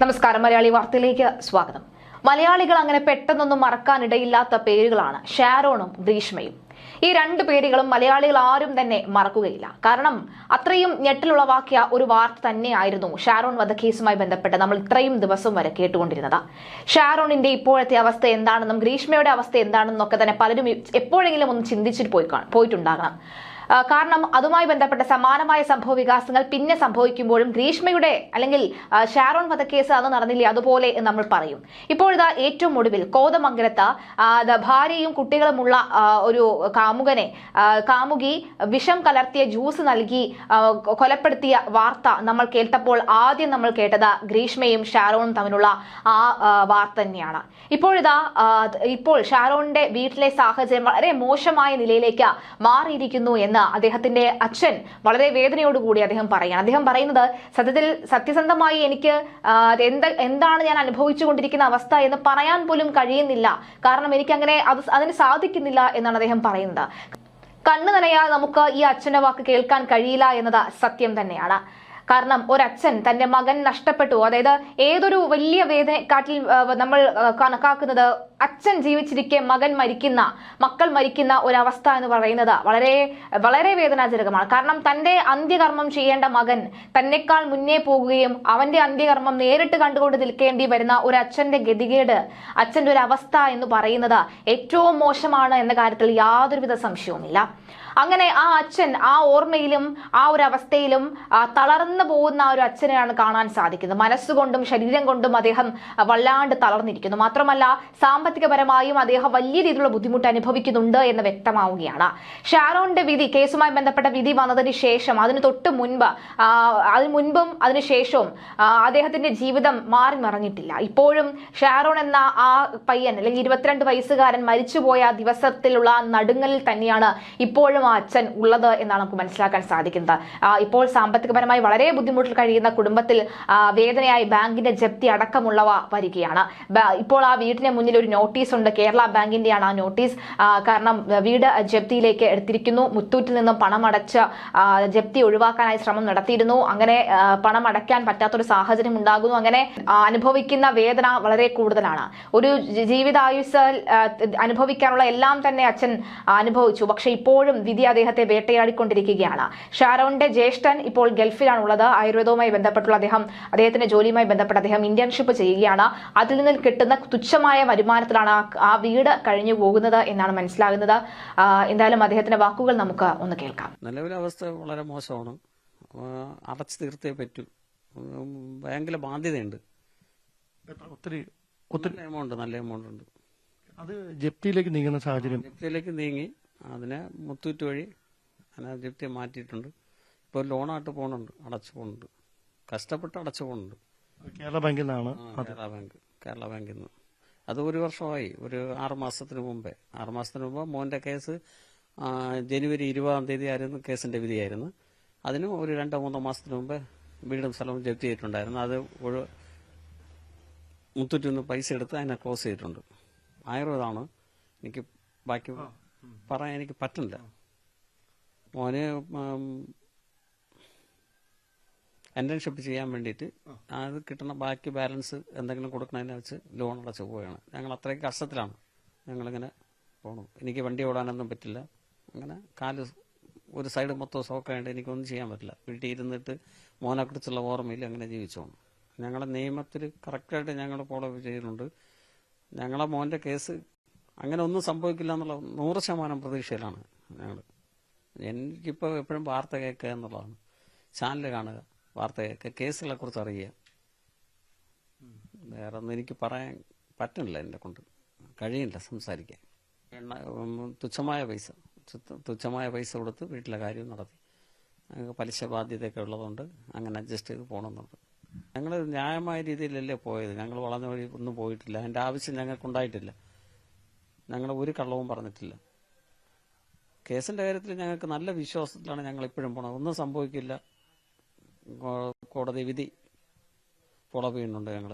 നമസ്കാരം മലയാളി വാർത്തയിലേക്ക് സ്വാഗതം. മലയാളികൾ അങ്ങനെ പെട്ടെന്നൊന്നും മറക്കാനിടയില്ലാത്ത പേരുകളാണ് ഷാരോണും ഗ്രീഷ്മയും. ഈ രണ്ട് പേരുകളും മലയാളികൾ ആരും തന്നെ മറക്കുകയില്ല. കാരണം അത്രയും ഞെട്ടിലുളവാക്കിയ ഒരു വാർത്ത തന്നെയായിരുന്നു ഷാരോൺ വധക്കേസുമായി ബന്ധപ്പെട്ട് നമ്മൾ ഇത്രയും ദിവസം വരെ കേട്ടുകൊണ്ടിരുന്നത്. ഷാരോണിന്റെ ഇപ്പോഴത്തെ അവസ്ഥ എന്താണെന്നും ഗ്രീഷ്മയുടെ അവസ്ഥ എന്താണെന്നും ഒക്കെ തന്നെ പലരും എപ്പോഴെങ്കിലും ഒന്ന് ചിന്തിച്ചിട്ട് പോയി കാണും പോയിട്ടുണ്ടാകണം. കാരണം അതുമായി ബന്ധപ്പെട്ട സമാനമായ സംഭവ വികാസങ്ങൾ പിന്നെ സംഭവിക്കുമ്പോഴും ഗ്രീഷ്മയുടെ അല്ലെങ്കിൽ ഷാരോൺ വധക്കേസ് അത് നടന്നില്ലേ അതുപോലെ എന്ന് നമ്മൾ പറയും. ഇപ്പോഴിതാ ഏറ്റവും ഒടുവിൽ കോതമംഗലത്ത് ഭാര്യയും കുട്ടികളുമുള്ള ഒരു കാമുകനെ കാമുകി വിഷം കലർത്തിയ ജ്യൂസ് നൽകി കൊലപ്പെടുത്തിയ വാർത്ത നമ്മൾ കേട്ടപ്പോൾ ആദ്യം നമ്മൾ കേട്ടത് ഗ്രീഷ്മയും ഷാരോണും തമ്മിലുള്ള ആ വാർത്ത തന്നെയാണ്. ഇപ്പോഴിതാ ഇപ്പോൾ ഷാരോണിന്റെ വീട്ടിലെ സാഹചര്യം വളരെ മോശമായ നിലയിലേക്ക് മാറിയിരിക്കുന്നു എന്ന് അദ്ദേഹത്തിന്റെ അച്ഛൻ വളരെ വേദനയോടുകൂടി അദ്ദേഹം പറയുകയാണ്. അദ്ദേഹം പറയുന്നത് സത്യത്തിൽ സത്യസന്ധമായി എനിക്ക് എന്താണ് ഞാൻ അനുഭവിച്ചുകൊണ്ടിരിക്കുന്ന അവസ്ഥ എന്ന് പറയാൻ പോലും കഴിയുന്നില്ല. കാരണം എനിക്ക് അങ്ങനെ അത് അതിന് സാധിക്കുന്നില്ല എന്നാണ് അദ്ദേഹം പറയുന്നത്. കണ്ണു നനയാതെ നമുക്ക് ഈ അച്ഛന്റെ വാക്ക് കേൾക്കാൻ കഴിയില്ല എന്നത് സത്യം തന്നെയാണ്. കാരണം ഒരച്ഛൻ തന്റെ മകൻ നഷ്ടപ്പെട്ടു. അതായത് ഏതൊരു വലിയ വേദനക്കാട്ടിൽ നമ്മൾ കണക്കാക്കുന്നത് അച്ഛൻ ജീവിച്ചിരിക്കെ മകൻ മരിക്കുന്ന മക്കൾ മരിക്കുന്ന ഒരവസ്ഥ എന്ന് പറയുന്നത് വളരെ വളരെ വേദനാജനകമാണ്. കാരണം തന്റെ അന്ത്യകർമ്മം ചെയ്യേണ്ട മകൻ തന്നെക്കാൾ മുന്നേ പോകുകയും അവന്റെ അന്ത്യകർമ്മം നേരിട്ട് കണ്ടുകൊണ്ട് നിൽക്കേണ്ടി വരുന്ന ഒരു അച്ഛന്റെ ഗതികേട് അച്ഛന്റെ ഒരു അവസ്ഥ എന്ന് പറയുന്നത് ഏറ്റവും മോശമാണ് എന്ന കാര്യത്തിൽ യാതൊരുവിധ സംശയവുമില്ല. അങ്ങനെ ആ അച്ഛൻ ആ ഓർമ്മയിലും ആ ഒരു അവസ്ഥയിലും തളർന്നു പോകുന്ന ആ ഒരു അച്ഛനെയാണ് കാണാൻ സാധിക്കുന്നത്. മനസ്സുകൊണ്ടും ശരീരം കൊണ്ടും അദ്ദേഹം വല്ലാണ്ട് തളർന്നിരിക്കുന്നു. മാത്രമല്ല സാമ്പത്തികപരമായും അദ്ദേഹം വലിയ രീതിയിലുള്ള ബുദ്ധിമുട്ട് അനുഭവിക്കുന്നുണ്ട് എന്ന് വ്യക്തമാവുകയാണ്. ഷാരോണിന്റെ വിധി കേസുമായി ബന്ധപ്പെട്ട വിധി വന്നതിന് ശേഷം അതിന് തൊട്ട് മുൻപ് അതിന് മുൻപും അതിന് ശേഷവും അദ്ദേഹത്തിന്റെ ജീവിതം മാറി മറിഞ്ഞിട്ടില്ല. ഇപ്പോഴും ഷാരോൺ എന്ന ആ പയ്യൻ അല്ലെങ്കിൽ ഇരുപത്തിരണ്ട് വയസ്സുകാരൻ മരിച്ചുപോയ ദിവസത്തിലുള്ള നടുങ്ങലിൽ തന്നെയാണ് ഇപ്പോഴും അച്ഛൻ ഉള്ളത് എന്നാണ് നമുക്ക് മനസ്സിലാക്കാൻ സാധിക്കുന്നത്. ഇപ്പോൾ സാമ്പത്തികപരമായി വളരെ ബുദ്ധിമുട്ടിൽ കഴിയുന്ന കുടുംബത്തിൽ വേദനയായി ബാങ്കിന്റെ ജപ്തി അടക്കമുള്ളവ വരികയാണ്. ഇപ്പോൾ ആ വീടിന് മുന്നിൽ ഒരു നോട്ടീസ് ഉണ്ട്. കേരള ബാങ്കിന്റെയാണ് ആ നോട്ടീസ്. കാരണം വീട് ജപ്തിയിലേക്ക് എടുത്തിരിക്കുന്നു. മുത്തൂറ്റിൽ നിന്നും പണം അടച്ച് ജപ്തി ഒഴിവാക്കാനായി ശ്രമം നടത്തിയിരുന്നു. അങ്ങനെ പണം അടയ്ക്കാൻ പറ്റാത്തൊരു സാഹചര്യം ഉണ്ടാകുന്നു. അങ്ങനെ അനുഭവിക്കുന്ന വേദന വളരെ കൂടുതലാണ്. ഒരു ജീവിതായുസ് അനുഭവിക്കാനുള്ള എല്ലാം തന്നെ അച്ഛൻ അനുഭവിച്ചു. പക്ഷെ ഇപ്പോഴും വിധി അദ്ദേഹത്തെ വേട്ടയാടിക്കൊണ്ടിരിക്കുകയാണ്. ഷാരോണിന്റെ ജ്യേഷ്ഠൻ ഇപ്പോൾ ഗൾഫിലാണ് ഉള്ളത് ആയുർവേദവുമായി ബന്ധപ്പെട്ടുള്ള അദ്ദേഹം അദ്ദേഹത്തിന്റെ ജോലിയുമായി ബന്ധപ്പെട്ട് അദ്ദേഹം ഇന്റേൺഷിപ്പ് ചെയ്യുകയാണ്. അതിൽ നിന്ന് കിട്ടുന്ന തുച്ഛമായ വരുമാനത്തിലാണ് ആ- വീട് കഴിഞ്ഞു പോകുന്നത് എന്നാണ് മനസ്സിലാകുന്നത്. എന്തായാലും അദ്ദേഹത്തിന്റെ വാക്കുകൾ നമുക്ക് ഒന്ന് കേൾക്കാം. നിലവിലെ അവസ്ഥ വളരെ മോശമാണ്. അടച്ചു തീർത്തേ പറ്റൂ. ഭയങ്കര ബാധ്യതയുണ്ട്. ഒത്തിരി ഒത്തിരി എമൗണ്ട് നല്ല എമൗണ്ട് ഉണ്ട്. അത് ജപ്തിയിലേക്ക് നീങ്ങുന്ന സാഹചര്യം. ജപ്തിയിലേക്ക് നീങ്ങി. അതിനെ മുത്തൂറ്റ് വഴി അതിനെ മാറ്റിയിട്ടുണ്ട്. ഇപ്പോൾ ലോണായിട്ട് പോകുന്നുണ്ട് അടച്ചു പോകുന്നുണ്ട്. കഷ്ടപ്പെട്ട് അടച്ചു പോകുന്നുണ്ട്. കേരള ബാങ്കിൽ നിന്നാണ് കേരള ബാങ്ക് കേരള ബാങ്കിൽ നിന്ന് അത് ഒരു വർഷമായി ഒരു ആറ് മാസത്തിന് മുമ്പേ. ആറ് മാസത്തിന് മുമ്പ് മോന്റെ കേസ് ജനുവരി ഇരുപതാം തീയതി ആയിരുന്നു കേസിന്റെ വിധിയായിരുന്നു. അതിനും ഒരു രണ്ടോ മൂന്നോ മാസത്തിന് മുമ്പ് വീടും സ്ഥലവും ജപ്തി ചെയ്തിട്ടുണ്ടായിരുന്നു. അത് ഒരു മുത്തൂറ്റിൽ നിന്ന് പൈസ എടുത്ത് അതിനെ ക്ലോസ് ചെയ്തിട്ടുണ്ട്. ആയുർവേദമാണ്. എനിക്ക് ബാക്കി പറയാൻ എനിക്ക് പറ്റില്ല. മോന് ഇന്റേൺഷിപ്പ് ചെയ്യാൻ വേണ്ടിയിട്ട് അത് കിട്ടുന്ന ബാക്കി ബാലൻസ് എന്തെങ്കിലും കൊടുക്കണതിനെ വെച്ച് ലോൺ അടച്ചു പോവുകയാണ്. ഞങ്ങൾ അത്രയും കഷ്ടത്തിലാണ് ഞങ്ങളിങ്ങനെ പോണു. എനിക്ക് വണ്ടി ഓടാനൊന്നും പറ്റില്ല. അങ്ങനെ കാൽ ഒരു സൈഡ് മൊത്തം സോക്കായിട്ട് എനിക്കൊന്നും ചെയ്യാൻ പറ്റില്ല. വീട്ടിൽ ഇരുന്നിട്ട് മോനെക്കുറിച്ചുള്ള ഓർമ്മയിൽ അങ്ങനെ ജീവിച്ചോണം പോകണം ഞങ്ങളെ നിയമത്തിൽ കറക്റ്റായിട്ട് ഞങ്ങൾ ഫോളോ ചെയ്യുന്നുണ്ട് ഞങ്ങളെ മോന്റെ കേസ് അങ്ങനെ ഒന്നും സംഭവിക്കില്ല എന്നുള്ള നൂറ് ശതമാനം പ്രതീക്ഷയിലാണ് ഞങ്ങൾ എനിക്കിപ്പോൾ എപ്പോഴും വാർത്ത കേൾക്കുക എന്നുള്ളതാണ്. ചാനൽ കാണുക വാർത്ത കേൾക്കുക കേസുകളെ കുറിച്ച് അറിയുക. വേറെ ഒന്നും എനിക്ക് പറയാൻ പറ്റുന്നില്ല എന്നെ കൊണ്ട്. കഴിയില്ല സംസാരിക്കാൻ. തുച്ഛമായ പൈസ. തുച്ഛ- തുച്ഛമായ പൈസ കൊടുത്ത് വീട്ടിലെ കാര്യവും നടത്തി. ഞങ്ങൾക്ക് പലിശ ബാധ്യതയൊക്കെ ഉള്ളതുകൊണ്ട് അങ്ങനെ അഡ്ജസ്റ്റ് ചെയ്ത് പോകണമെന്നുണ്ട് ഞങ്ങൾ ന്യായമായ രീതിയിലല്ലേ പോയത്. ഞങ്ങൾ വളർന്ന വഴി ഒന്നും പോയിട്ടില്ല. അതിന്റെ ആവശ്യം ഞങ്ങൾക്കുണ്ടായിട്ടില്ല. ഞങ്ങൾ ഒരു കള്ളവും പറഞ്ഞിട്ടില്ല. കേസിന്റെ കാര്യത്തിൽ ഞങ്ങൾക്ക് നല്ല വിശ്വാസത്തിലാണ് ഞങ്ങൾ ഇപ്പോഴും പോണത്. ഒന്നും സംഭവിക്കില്ല. കോടതി വിധി ഫോളോ ചെയ്യുന്നുണ്ട് ഞങ്ങൾ